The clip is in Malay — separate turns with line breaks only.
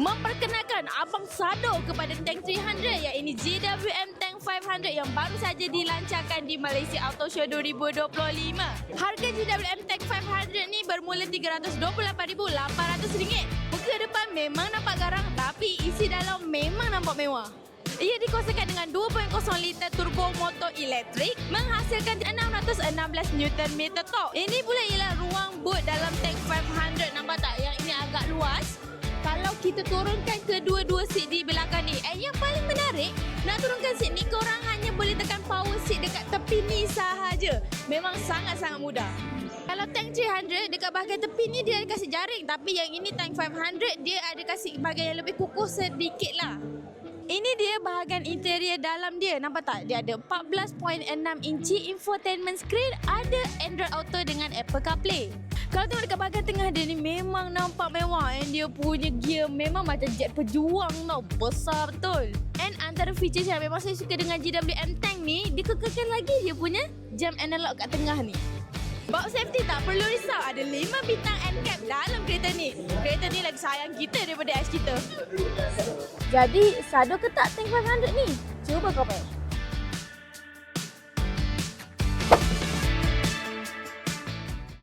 Memperkenalkan Abang Sado kepada Tank 300 yang ini GWM Tank 500 yang baru saja dilancarkan di Malaysia Auto Show 2025. Harga GWM Tank 500 ni bermula RM328,800. Muka depan memang nampak garang tapi isi dalam memang nampak mewah. Ia dikuasakan dengan 2.0 liter turbo motor elektrik menghasilkan 616 Nm torque. Ini pula ialah ruang boot dalam tank 500. Kita turunkan kedua-dua seat di belakang ni, and yang paling menarik, nak turunkan seat ni korang hanya boleh tekan power seat dekat tepi ni sahaja. Memang sangat-sangat mudah. Kalau tank 300 dekat bahagian tepi ni dia ada kasih jaring tapi yang ini tank 500 dia ada kasih bahagian yang lebih kukuh sedikit lah. Ini dia bahagian interior dalam dia. Nampak tak? Dia ada 14.6 inci infotainment screen, ada Android Auto dengan Apple CarPlay. Kalau tengok dekat bahagian tengah dia ni memang nampak mewah and dia punya gear memang macam jet pejuang tau. Besar betul. And antara features yang memang saya suka dengan GWM Tank ni, dikekalkan lagi dia punya jam analog kat tengah ni. Box safety tak perlu risau. Ada 5 bintang NCAP dalam kereta ni. Kereta ni lagi sayang kita daripada ais kita. Jadi, Sado ke tak Tank 500 ni? Cuba kau pay.